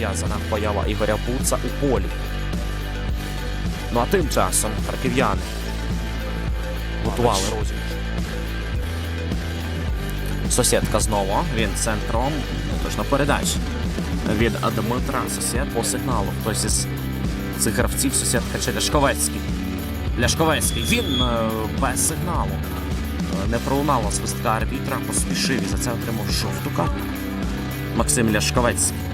пов'язана поява Ігоря Буца у полі. Ну а тим часом харків'яни готували розіграш. Сусідка знову. Він центром. Тож на передачі. Від Дмитра сусід по сигналу. Хтось із цих гравців сусідка чи Ляшковецький. Ляшковецький. Він е, без сигналу. Е, Не пролунала свистка арбітра, поспішив і за це отримав жовту карту. Максим Ляшковецький.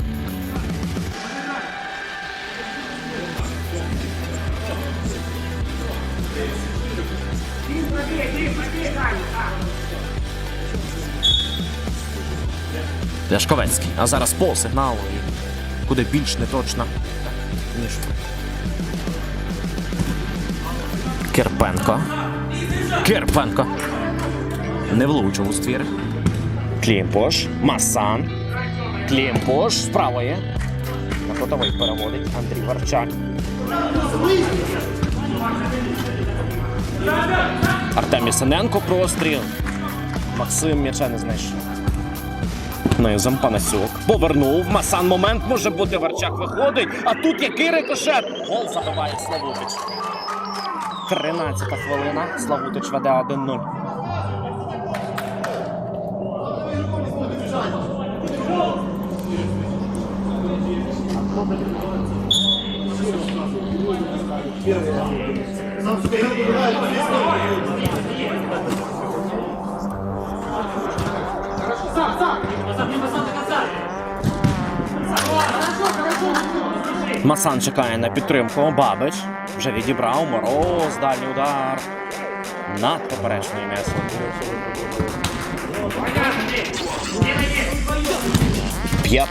Ляшковецький. А зараз по сигналу і куди більш неточно, ніж. Кирпенко. Кирпенко. Не влучив у ствір. Клімпош. Масан. Клімпош з правої. На фотовий переводить Андрій Варчак. Артем Ясененко простріл. Максим м'яча не знайшов. Низом Панасюк. Повернув. Масан момент може бути. Варчак виходить. А тут який рикошет. Гол забиває Славутич. 13 хвилина. Славутич веде 1-0. Масан чекає на підтримку. Бабич вже відібрав. Мороз, дальній удар. Над поперечною м'ясом. П'є.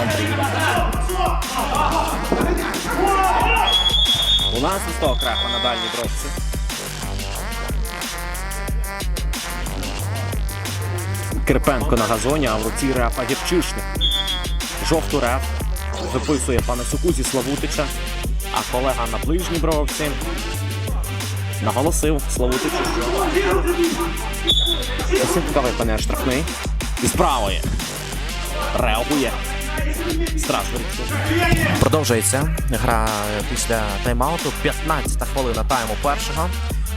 Андрій. У нас із того на дальній бровці. Кирпенко на газоні, а в руці рефа Гірчишник. Жовту реф виписує Панасюку зі Славутича, а колега на ближній бровці наголосив Славутичу, що Сосідка штрафний. І з реагує. Страшно. Продовжується гра після тайм-ауту. 15 хвилина тайму першого.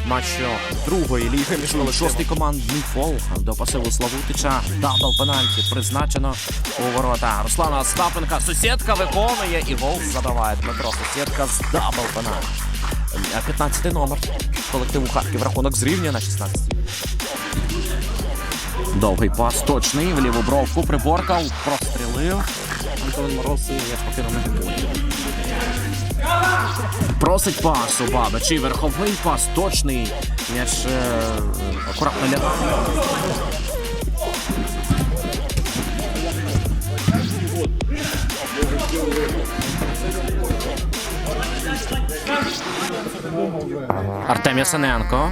Матчу другої ліги між шостий командний фол до пасиву Славутича. Дабл пенальті призначено у ворота Руслана Остапенка. Сусідка виконує і гол забиває Дмитро. Сусідка з дабл пенальті. 15 номер колективу Харків рахунок зрівнює на 16. Довгий пас точний в ліву бровку приборкав, прострілив. Антон Мороз і я покинув на полі. Просить пасу Бабич і верховий пас точний. М'яч е, акуратно лягає. Артем Ясененко.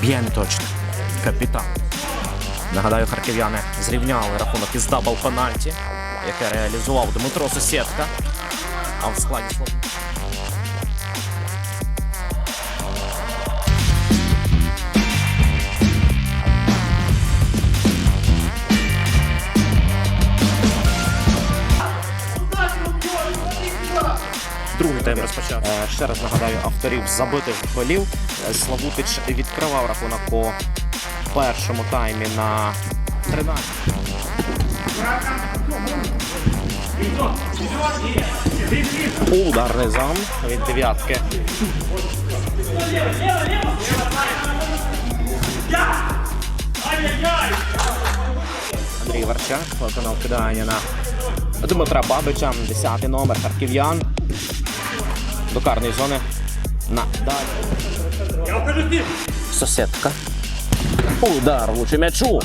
Б'є точно. Капітан. Нагадаю, харків'яни зрівняли рахунок із дабл пенальті, яке реалізував Дмитро Сусєдка. А в складі Другий тайм розпочався. Е, Ще раз нагадаю авторів забитих голів. Е, Славутич відкривав рахунок по першому таймі на 13. Удар низом від дев'ятки. Андрій Варчак виконав кидання на Дмитра Бабича, 10 номер харків'ян. До карної зони на далі. Сусідка. Удар влучив м'ячу.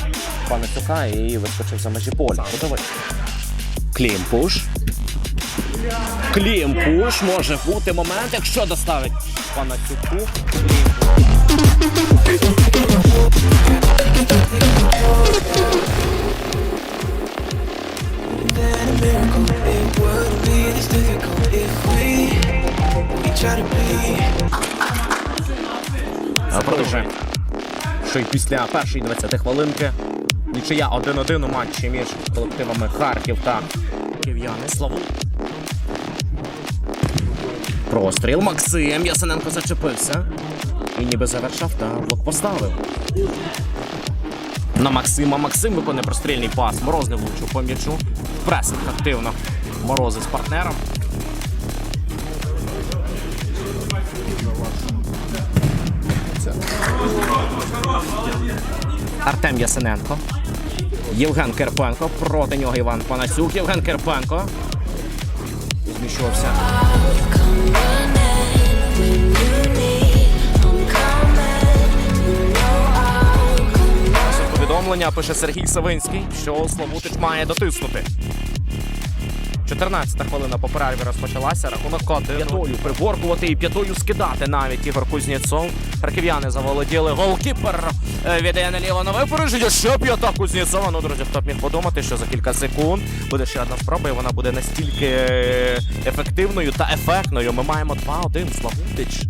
Панецюка і вискочив за межі поля. Подавай. Клімпуш. Клімпуш може бути момент, якщо доставить Панацюку. than a miracle. It wouldn't be this difficult if we we try to be. А Продовжуємо. Що й після першої 20 хвилинки Нічия 1-1 у матчі між колективами Харків та Київ'яни. Славу. Простріл. Максим. Ясененко зачепився. І ніби завершав та блок поставив. На Максима. Максим виконує прострільний пас. Мороз не влучив по м'ячу. Пресинг активно. Морози з партнером. Артем Ясененко. Євген Керпенко. Проти нього Іван Панасюк. Євген Керпенко. Зміщувався. Повідомлення пише Сергій Савинський, що Славутич має дотиснути. 14 хвилина по перерві розпочалася. Рахунок коти п'ятою приборкувати і п'ятою скидати навіть Ігор Кузнєцов. Харків'яни заволоділи. Голкіпер е, віддає наліво на випередження. Ще п'ята Кузнєцова. Ну, друзі, хто б міг подумати, що за кілька секунд буде ще одна спроба, і вона буде настільки е, ефективною та ефектною. Ми маємо 2-1. Славутич.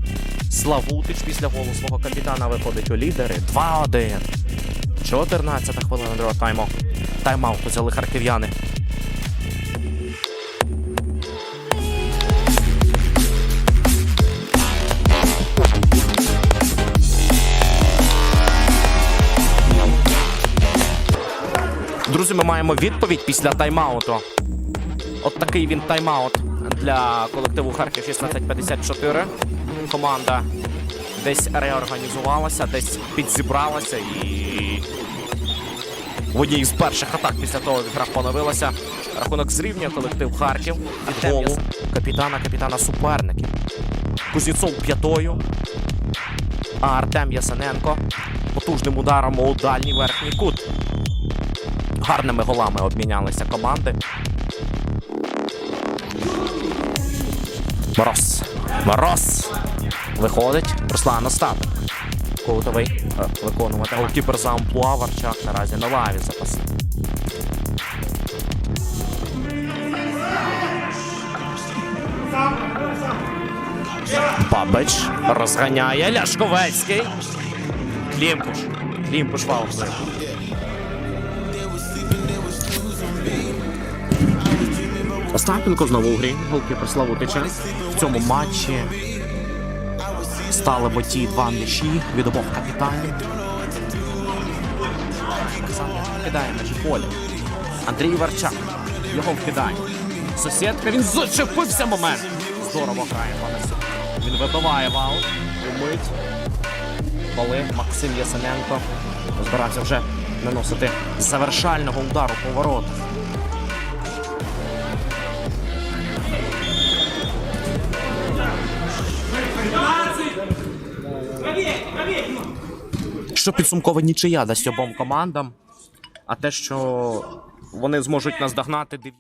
Славутич після голу свого капітана виходить у лідери. 2-1. 14-та хвилина другого тайму. Тайм-аут взяли харків'яни. Друзі, ми маємо відповідь після тайм-ауту. От такий він тайм-аут для колективу Харків 1654. Команда десь реорганізувалася, десь підзібралася і в одній з перших атак після того, гра поновилася. Рахунок зрівнює колектив Харків від голу капітана, капітана суперників. Кузнєцов п'ятою. А Артем Ясененко потужним ударом у дальній верхній кут. Гарними голами обмінялися команди. Мороз. Мороз. Виходить Руслан Остапик. Коутовий е, виконувати. Голкіпер за амплуа Варчак наразі на лаві запас. Бабич розганяє Ляшковецький. Клімпуш. Клімпуш ваузер. Остапенко знову у грі. Голкіпер Славутича. В цьому матчі стали боті два м'ячі від обох капітанів. Кидає межі поля. Андрій Варчак. Його вкидає. Сусідка, він зачепився момент. Здорово грає Панасюк. Він вибиває вал. Умить. Коли Максим Ясененко збирався вже наносити завершального удару по Що підсумкова нічия дасть обом командам, а те, що вони зможуть наздогнати